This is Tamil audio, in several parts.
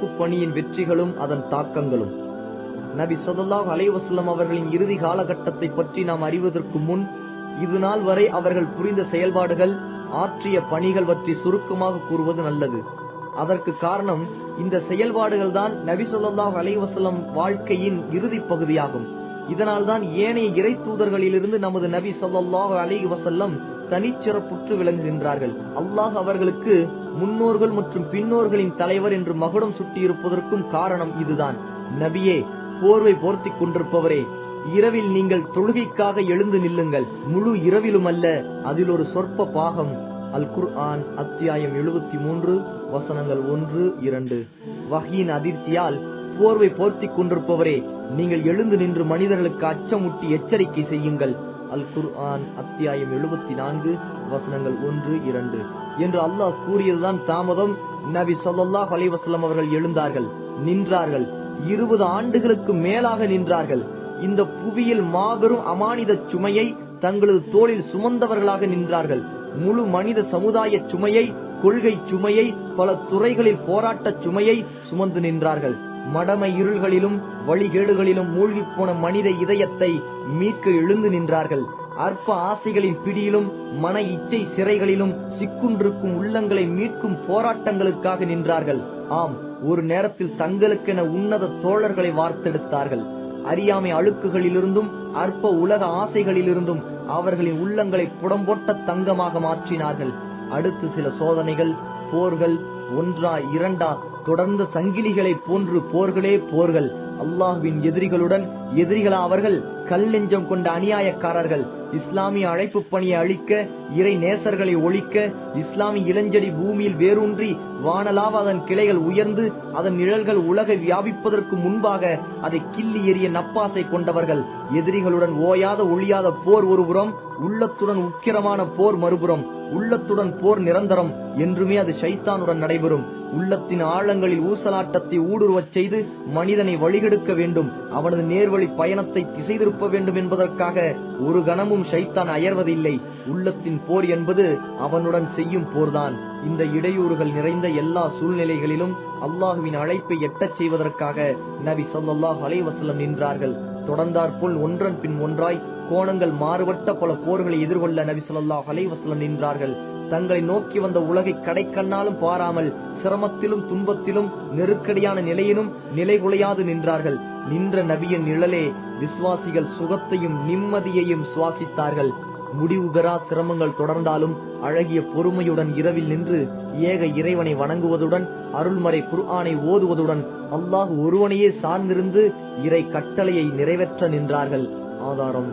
மீட்பு பணியின் வெற்றிகளும் அதன் தாக்கங்களும். நபி ஸல்லல்லாஹு அலைவசல்லம் அவர்களின் இறுதி காலகட்டத்தை பற்றி நாம் அறிவதற்கு முன் இது நாள் வரை அவர்கள் புரிந்த செயல்பாடுகள் ஆற்றிய பணிகள் பற்றி சுருக்கமாக கூறுவது நல்லது. அதற்கு காரணம் இந்த செயல்பாடுகள் தான் நபி சொல்லாஹ் அலைஹி வாழ்க்கையின் இறுதி பகுதியாகும். இதனால்தான் ஏனைய இறை தூதர்களிலிருந்து நமது நபி சொல்லாஹ் அலை வசல்லம் தனிச்சிறப்புற்று விளங்குகின்றார்கள். அல்லாஹ் அவர்களுக்கு முன்னோர்கள் மற்றும் பின்னோர்களின் தலைவர் என்று மகுடம் சுட்டியிருப்பதற்கும் காரணம் இதுதான். நபியே போர்வை போர்த்திக் கொண்டிருப்பவரே இரவில் நீங்கள் தொழுகைக்காக எழுந்து நில்லுங்கள். முழு இரவிலும் அல்ல அதில் ஒரு சொற்ப பாகம். அல் குர்ஆன் அத்தியாயம் எழுபத்தி மூன்று வசனங்கள் ஒன்று இரண்டு. வகையின் அதிர்ச்சியால் போர்வை போர்த்தி கொண்டிருப்பவரே நீங்கள் எழுந்து நின்று மனிதர்களுக்கு அச்சமுட்டி எச்சரிக்கை செய்யுங்கள். அல் குர்ஆன் அத்தியாயம் எழுபத்தி நான்கு வசனங்கள் ஒன்று இரண்டு. என்று அல்லாஹ் கூறியதுதான் தாமதம். நபி ஸல்லல்லாஹு அலைஹி அவர்கள் எழுந்தார்கள். நின்றார்கள். இருபது ஆண்டுகளுக்கு மேலாக நின்றார்கள். இந்த புவியில் மாபெரும் அமானித சுமையை தங்களது தோளில் சுமந்தவர்களாக நின்றார்கள். முழு மனித சமுதாய சுமையை கொள்கை சுமையை பல துறைகளில் போராட்ட சுமையை சுமந்து நின்றார்கள். மடமை இருள்களிலும் வழிகேடுகளிலும் மூழ்கிப் போன மனித இதயத்தை மீட்க எழுந்து நின்றார்கள். அற்ப ஆசைகளின் பிடியிலும் மன இச்சை சிறைகளிலும் சிக்குன்றிருக்கும் உள்ளங்களை மீட்கும் போராட்டங்களுக்காக நின்றார்கள். ஆம் ஒரு நேரத்தில் தங்களுக்கென உன்னத தோழர்களை வார்த்தெடுத்தார்கள். அறியாமை அழுக்குகளிலிருந்தும் அற்ப உலக ஆசைகளிலிருந்தும் அவர்களின் உள்ளங்களை புடம்போட்ட தங்கமாக மாற்றினார்கள். அடுத்து சில சோதனைகள் போர்கள் ஒன்றா இரண்டா தொடர்ந்த சங்கிலிகளை போன்று போர்களே போர்கள். அல்லாஹ்வின் எதிரிகளுடன் எதிரிகளா அவர்கள் கல் கொண்ட அநியாயக்காரர்கள். இஸ்லாமிய அழைப்பு பணியை அழிக்க இறை நேசர்களை ஒழிக்க இஸ்லாமிய இளஞ்செடி பூமியில் வேரூன்றி வானலாவ அதன் கிளைகள் உயர்ந்து அதன் நிழல்கள் உலகை வியாபிப்பதற்கு முன்பாக அதை கிள்ளி எறிய நப்பாசை கொண்டவர்கள். எதிரிகளுடன் ஓயாத ஒழியாத போர் ஒருபுறம் உள்ளத்துடன் உக்கிரமான போர் மறுபுறம். உள்ளத்துடன் போர் நிரந்தரம் என்றுமே அது சைத்தானுடன் நடைபெறும். உள்ளத்தின் ஆழங்களில் ஊசலாட்டத்தை ஊடுருவச் செய்து மனிதனை வழிகெடுக்க வேண்டும். அவனது நேர்வழி பயணத்தை திசை திருப்ப வேண்டும் என்பதற்காக ஒரு கணமும் ஷைத்தான் அயர்வதில்லை. உள்ளத்தின் போர் என்பது அவனுடன் செய்யும் போர்தான். இந்த இடையூறுகள் நிறைந்த எல்லா சூழ்நிலைகளிலும் அல்லாஹுவின் அழைப்பை எட்டச் செய்வதற்காக நபி சொல்லாஹ் அலைவசலம் நின்றார்கள். தொடர்ந்தாற்போல் ஒன்றன் பின் ஒன்றாய் கோணங்கள் மாறுபட்ட பல போர்களை எதிர்கொள்ள நபி சொல்லாஹ் அலைவசலம் நின்றார்கள். தங்களை நோக்கி வந்த உலகை கடைக்கண்ணாலும் பாராமல் சிரமத்திலும் துன்பத்திலும் நெருக்கடியான நிலையிலும் நிலைகுலையாது நின்றார்கள். நின்ற நபியின் நிழலே விசுவாசிகள் சுகத்தையும் நிம்மதியையும் சுவாசித்தார்கள். முடிவு பெறா சிரமங்கள் தொடர்ந்தாலும் அழகிய பொறுமையுடன் இரவில் நின்று ஏக இறைவனை வணங்குவதுடன் அருள்மறை குர்ஆனை ஓதுவதுடன் அல்லாஹ் ஒருவனையே சார்ந்திருந்து இறை கட்டளையை நிறைவேற்ற நின்றார்கள். ஆதாரம்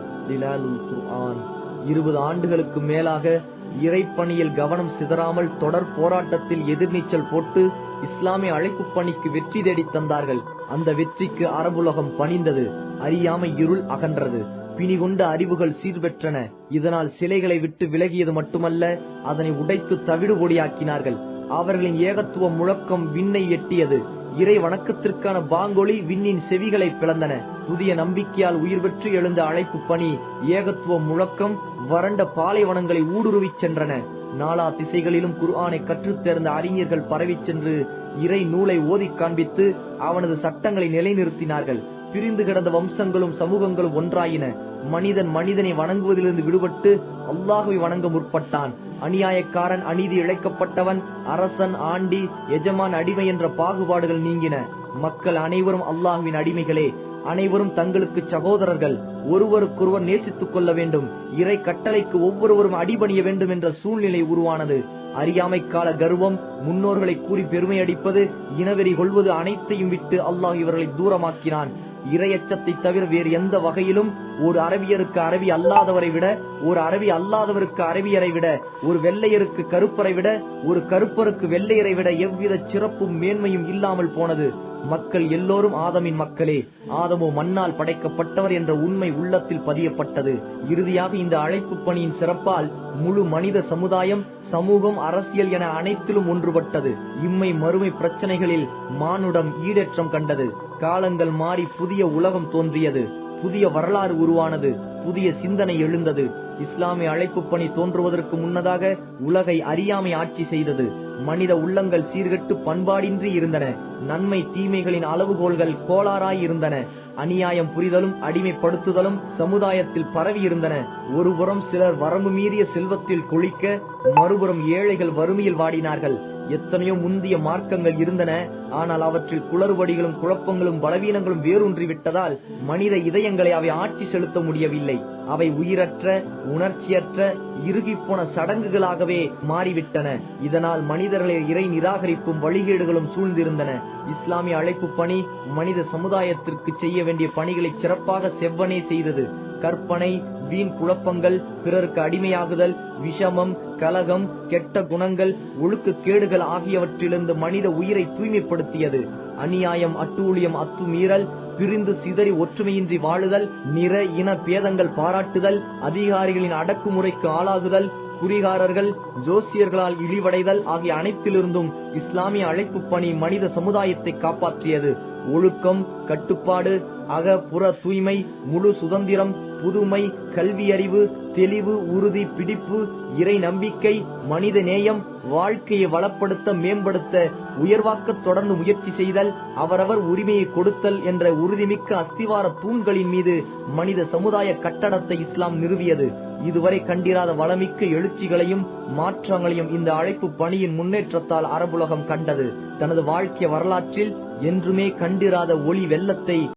இருபது ஆண்டுகளுக்கு மேலாக இறைப்பணியில் கவனம் சிதறாமல் தொடர் போராட்டத்தில் எதிர்நீச்சல் போட்டு இஸ்லாமிய அழைப்பு பணிக்கு வெற்றி தேடி தந்தார்கள். அந்த வெற்றிக்கு அரபுலகம் பணிந்தது. அறியாமை இருள் அகன்றது. பிணிகொண்ட அறிவுகள் சீர்பெற்றன. இதனால் சிலைகளை விட்டு விலகியது மட்டுமல்ல அதனை உடைத்து தவிடு கொடியாக்கினார்கள் அவர்களின் ஏகத்துவ முழக்கம் விண்ணை எட்டியது. இறை வணக்கத்திற்கான பாங்கொலி விண்ணின் செவிகளை பிளந்தன. புதிய நம்பிக்கையால் உயிர் பெற்று எழுந்த அழைப்பு பணி ஏகத்துவ முழக்கம் வறண்ட பாலைவனங்களை ஊடுருவிச் சென்றன. நாலா திசைகளிலும் குர்ஆனை கற்றுத் தேர்ந்த அறிஞர்கள் பரவிச் சென்று இறை நூலை ஓதிக் காண்பித்து அவனது சட்டங்களை நிலைநிறுத்தினார்கள். பிரிந்து கிடந்த வம்சங்களும் சமூகங்களும் ஒன்றாயின. மனிதன் மனிதனை வணங்குவதிலிருந்து விடுபட்டு அல்லாஹுவை வணங்க முற்பட்டான். அநியாயக்காரன் அநீதி இழைக்கப்பட்டவன் அரசன் ஆண்டி எஜமான் அடிமை என்ற பாகுபாடுகள் நீங்கின. மக்கள் அனைவரும் அல்லாஹுவின் அடிமைகளே அனைவரும் தங்களுக்கு சகோதரர்கள் ஒருவருக்கொருவர் நேசித்துக் கொள்ள வேண்டும். இறை கட்டளைக்கு ஒவ்வொருவரும் அடிபணிய வேண்டும் என்ற சூழ்நிலை உருவானது. அறியாமை கால கர்வம் முன்னோர்களை கூறி பெருமை அடிப்பது இனவெறி கொள்வது அனைத்தையும் விட்டு அல்லாஹ் இவர்களை தூரமாக்கினான். இரையச்சத்தை தவிர வேறு எந்த வகையிலும் ஒரு அரபியருக்கு அரபி அல்லாதவரை விட ஒரு அரபி அல்லாதவருக்கு அரபியரை விட ஒரு வெள்ளையருக்கு கருப்பரை விட ஒரு கருப்பருக்கு வெள்ளையரை விட எவ்வித சிறப்பும் மேன்மையும் இல்லாமல் போனது மக்கள் எல்லோரும் ஆதமின் மக்களே. ஆதமோ மண்ணால் படைக்கப்பட்டவர் என்ற உண்மை உள்ளத்தில் பதியப்பட்டது. இறுதியாக இந்த அழைப்பு பணியின் சிறப்பால் முழு மனித சமுதாயம் சமூகம் அரசியல் என அனைத்திலும் ஒன்றுபட்டது. இம்மை மறுமை பிரச்சனைகளில் மானுடம் ஈடேற்றம் கண்டது. காலங்கள் மாறி புதிய உலகம் தோன்றியது. புதிய வரலாறு உருவானது. புதிய சிந்தனை எழுந்தது. இஸ்லாமிய அழைப்பு பணி தோன்றுவதற்கு முன்னதாக உலகை அறியாமை ஆட்சி செய்தது. மனித உள்ளங்கள் சீர்கெட்டு பண்பாடின்றி இருந்தன. நன்மை தீமைகளின் அளவுகோல்கள் கோளாறாய் இருந்தன. அநியாயம் புரிதலும் அடிமைப்படுத்துதலும் சமுதாயத்தில் பரவி இருந்தன. ஒருபுறம் சிலர் வரம்பு மீறிய செல்வத்தில் குளிக்க மறுபுறம் ஏழைகள் வறுமையில் வாடினார்கள். எத்தனையோ முந்திய மார்க்கங்கள் இருந்தன. ஆனால் அவற்றில் குளறுபடிகளும் குழப்பங்களும் பலவீனங்களும் வேரூன்றி விட்டதால் மனித இதயங்களை அவை ஆட்சி செலுத்த முடியவில்லை. அவை உயிரற்ற உணர்ச்சியற்ற இறுகிப்போன சடங்குகளாகவே மாறிவிட்டன. இதனால் மனிதர்களை இறை நிராகரிப்பும் வழிகேடுகளும் சூழ்ந்திருந்தன. இஸ்லாமிய அழைப்பு பணி மனித சமுதாயத்திற்கு செய்ய வேண்டிய பணிகளை சிறப்பாக செவ்வனே செய்தது. கற்பனை வீண் குழப்பங்கள் பிறருக்கு அடிமையாகுதல் விஷமம் கலகம் கெட்ட குணங்கள் ஒழுக்க கேடுகள் ஆகியவற்றிலிருந்து மனித உயிரை தூய்மைப்படுத்தியது. அநியாயம் அட்டூழியம் அத்துமீறல் பிரிந்து சிதறி ஒற்றுமையின்றி வாழுதல் நிற இன பேதங்கள் பாராட்டுதல் அதிகாரிகளின் அடக்குமுறைக்கு ஆளாகுதல் குறிகாரர்கள் ஜோசியர்களால் இழிவடைதல் ஆகிய அனைத்திலிருந்தும் இஸ்லாமிய அழைப்பு பணி மனித சமுதாயத்தை காப்பாற்றியது. ஒழுக்கம் கட்டுப்பாடு அக புற தூய்மை முழு சுதந்திரம் புதுமை கல்வியறிவு தெளிவு உறுதி பிடிப்பு இறை நம்பிக்கை மனித நேயம் வாழ்க்கையை வளப்படுத்த மேம்படுத்த உயர்வாக்க தொடர்ந்து முயற்சி செய்தல் அவரவர் உரிமையை கொடுத்தல் என்ற உறுதிமிக்க அஸ்திவார தூண்களின் மீது மனித சமுதாய கட்டடத்தை இஸ்லாம் நிறுவியது. இதுவரை கண்டிராத வளமிக்க எழுச்சிகளையும் மாற்றங்களையும் இந்த அழைப்பு பணியின் முன்னேற்றத்தால் அரபுலகம் கண்டது. தனது வாழ்க்கை வரலாற்றில் என்றுமே கண்டிராத ஒளி வெள்ளத்தை